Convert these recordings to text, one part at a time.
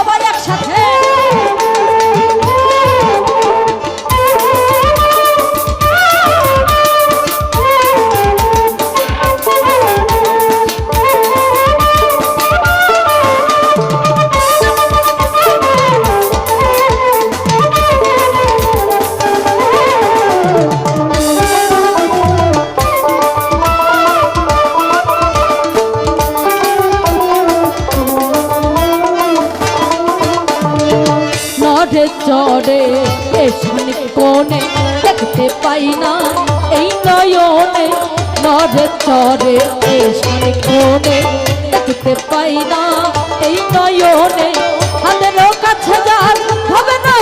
সবাই একসাথে। নড়ে চড়ে এসন কোণে দেখতে পাই না, এই নয়নে নরে চড়ে এসন কোণে দেখতে পাই না, এই নয়নে আমাদের কাছে যার হবে না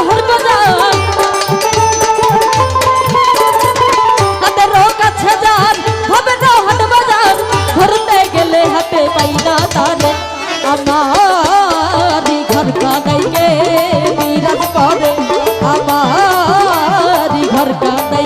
আমারি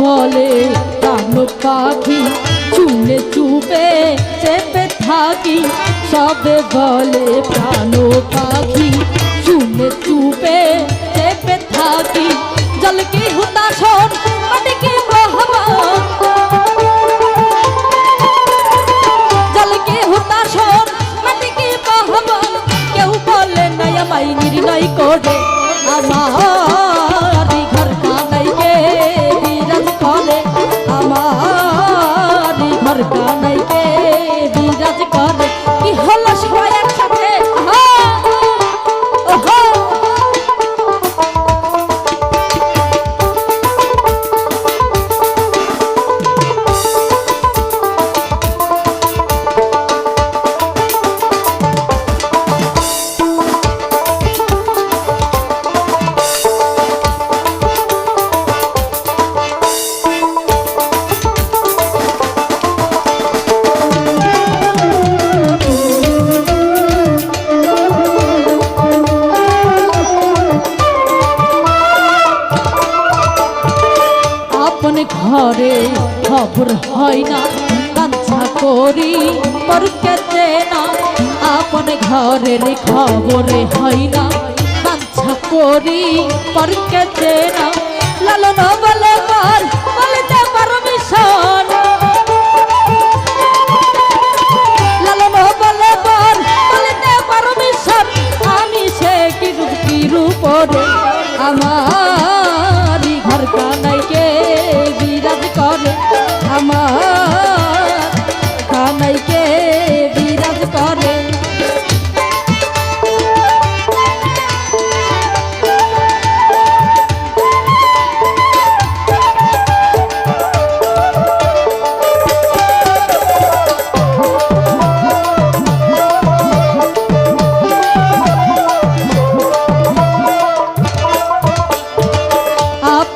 বলে প্রাণ পাখি চুনে চুপে চেপে থাকি। সবে বলে প্রাণ পাখি চুনে চুপে চেপে থাকি। জলকে হুতা হুতাশন আমার খবর হয় না কাঞ্চা করি পরকে না। আপন ঘরের খবরে হয় না কাঞ্চা করি পরকে না। লালন বলে পার বলতে পারমিশন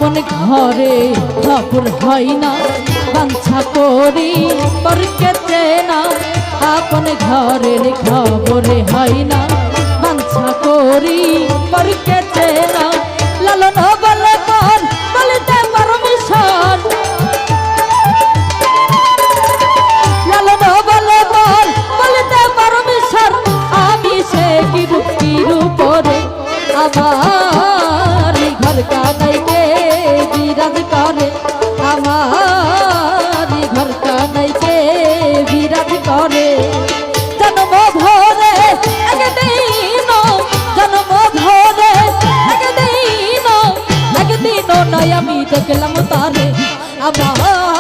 আপন ঘরে খবর হয় না। বাঞ্ছা করি পরকে না। আপন ঘরের খবরে হয় না। বাঞ্ছা করি পরকে না। লালন বলে কর বলতে পারমিশন। লালন বলে কর বলতে পারমিশন। আমি সে কি রূপ কি রূপ রে আমার ঘর আমি দেখলাম তারে আমার